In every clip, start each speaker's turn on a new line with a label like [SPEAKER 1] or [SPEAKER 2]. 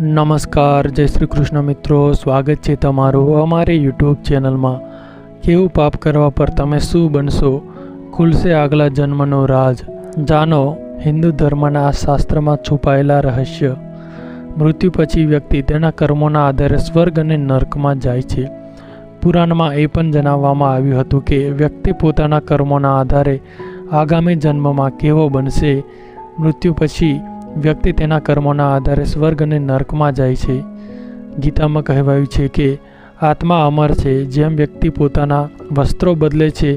[SPEAKER 1] નમસ્કાર, જય શ્રી કૃષ્ણ મિત્રો. સ્વાગત છે તમારું અમારી યુટ્યુબ ચેનલમાં. કેવું પાપ કરવા પર તમે શું બનશો? ખુલશે આગલા જન્મનો રાજ. જાણો, હિન્દુ ધર્મના શાસ્ત્રમાં છુપાયેલા રહસ્ય. મૃત્યુ પછી વ્યક્તિ તેના કર્મોના આધારે સ્વર્ગ અને નર્કમાં જાય છે. પુરાણમાં એ પણ જણાવવામાં આવ્યું હતું કે, વ્યક્તિ પોતાના કર્મોના આધારે આગામી જન્મમાં કેવો બનશે? મૃત્યુ પછી વ્યક્તિ તેના કર્મોના આધારે સ્વર્ગ અને નર્કમાં જાય છે. ગીતામાં કહેવાયું છે કે, આત્મા અમર છે. જેમ વ્યક્તિ પોતાના વસ્ત્રો બદલે છે,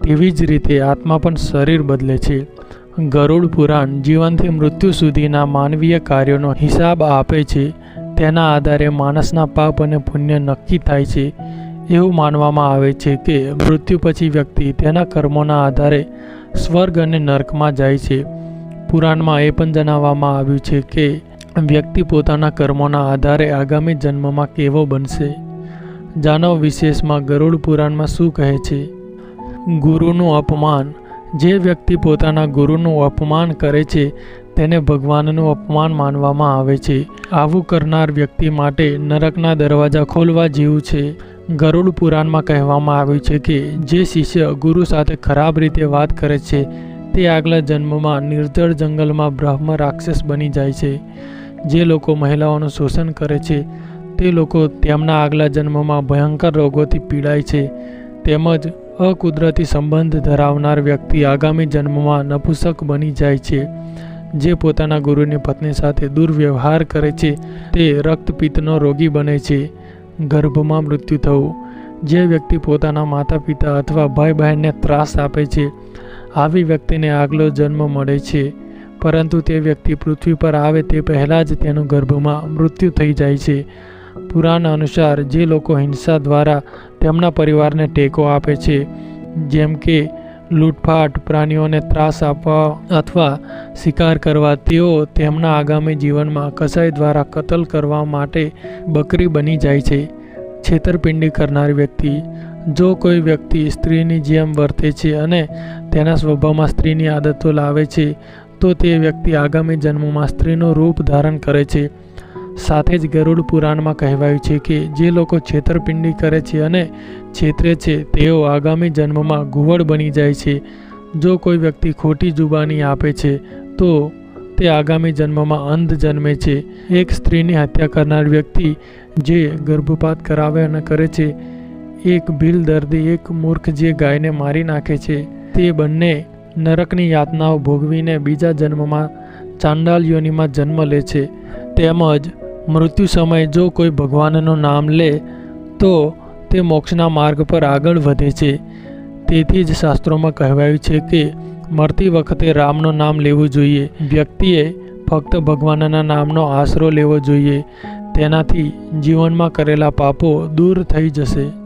[SPEAKER 1] તેવી જ રીતે આત્મા પણ શરીર બદલે છે. ગરુડ પુરાણ જીવનથી મૃત્યુ સુધીના માનવીય કાર્યોનો હિસાબ આપે છે. તેના આધારે માણસના પાપ અને પુણ્ય નક્કી થાય છે. એવું માનવામાં આવે છે કે, મૃત્યુ પછી વ્યક્તિ તેના કર્મોના આધારે સ્વર્ગ અને નર્કમાં જાય છે. પુરાણમાં એ પણ જણાવવામાં આવ્યું છે કે વ્યક્તિ પોતાના કર્મોના આધારે આગામી જન્મમાં કેવો બનશે. જાનવ વિશેષમાં ગરુડ પુરાણમાં શું કહે છે? ગુરુનું અપમાન. જે વ્યક્તિ પોતાના ગુરુનું અપમાન કરે છે, તેને ભગવાનનું અપમાન માનવામાં આવે છે. આવું કરનાર વ્યક્તિ માટે નરકના દરવાજા ખોલવા જેવું છે. ગરુડ પુરાણમાં કહેવામાં આવ્યું છે કે જે શિષ્ય ગુરુ સાથે ખરાબ રીતે વાત કરે છે તે આગલા જન્મમાં નિર્જળ જંગલમાં બ્રહ્મ રાક્ષસ બની જાય છે. જે લોકો મહિલાઓનું શોષણ કરે છે, તે લોકો તેમના આગલા જન્મમાં ભયંકર રોગોથી પીડાય છે. તેમજ અકુદરતી સંબંધ ધરાવનાર વ્યક્તિ આગામી જન્મમાં નપુસક બની જાય છે. જે પોતાના ગુરુની પત્ની સાથે દુર્વ્યવહાર કરે છે, તે રક્તપિત્તનો રોગી બને છે. ગર્ભમાં મૃત્યુ થવું. જે વ્યક્તિ પોતાના માતા પિતા અથવા ભાઈ બહેનને ત્રાસ આપે છે આવી વ્યક્તિને આગલો જન્મ મળે છે, પરંતુ તે વ્યક્તિ પૃથ્વી પર આવે તે પહેલાં જ તેનું ગર્ભમાં મૃત્યુ થઈ જાય છે. પુરાણ અનુસાર, જે લોકો હિંસા દ્વારા તેમના પરિવારને ટેકો આપે છે, જેમ કે લૂંટફાટ, પ્રાણીઓને ત્રાસ આપવા અથવા શિકાર કરવા, તેઓ તેમના આગામી જીવનમાં કસાઈ દ્વારા કતલ કરવા માટે બકરી બની જાય છે. છેતરપિંડી કરનાર વ્યક્તિ જો કોઈ વ્યક્તિ સ્ત્રીની જેમ વર્તે છે અને તેના સ્વભાવમાં સ્ત્રીની આદતો લાવે છે, તો તે વ્યક્તિ આગામી જન્મમાં સ્ત્રીનું રૂપ ધારણ કરે છે. સાથે જ ગરુડ પુરાણમાં કહેવાયું છે કે જે લોકો છેતરપિંડી કરે છે અને છેતરે છે, તેઓ આગામી જન્મમાં ઘુવડ બની જાય છે. જો કોઈ વ્યક્તિ ખોટી જુબાની આપે છે, તો તે આગામી જન્મમાં અંધ જન્મે છે. એક સ્ત્રીની હત્યા કરનાર વ્યક્તિ જે ગર્ભપાત કરાવે અને કરે છે એક ભીલ દર્દી એક મૂર્ખ જે ગાયને મારી નાખે છે, તે બંને નરકની યાતનાઓ ભોગવીને બીજા જન્મમાં ચાંડાલ યોનિમાં જન્મ લે છે. તેમજ મૃત્યુ સમયે જો કોઈ ભગવાનનું નામ લે, તો તે મોક્ષના માર્ગ પર આગળ વધે છે. તેથી જ શાસ્ત્રોમાં કહેવાયું છે કે મરતી વખતે રામનું નામ લેવું જોઈએ. વ્યક્તિએ ફક્ત ભગવાનના નામનો આશરો લેવો જોઈએ. તેનાથી જીવનમાં કરેલા પાપો દૂર થઈ જશે.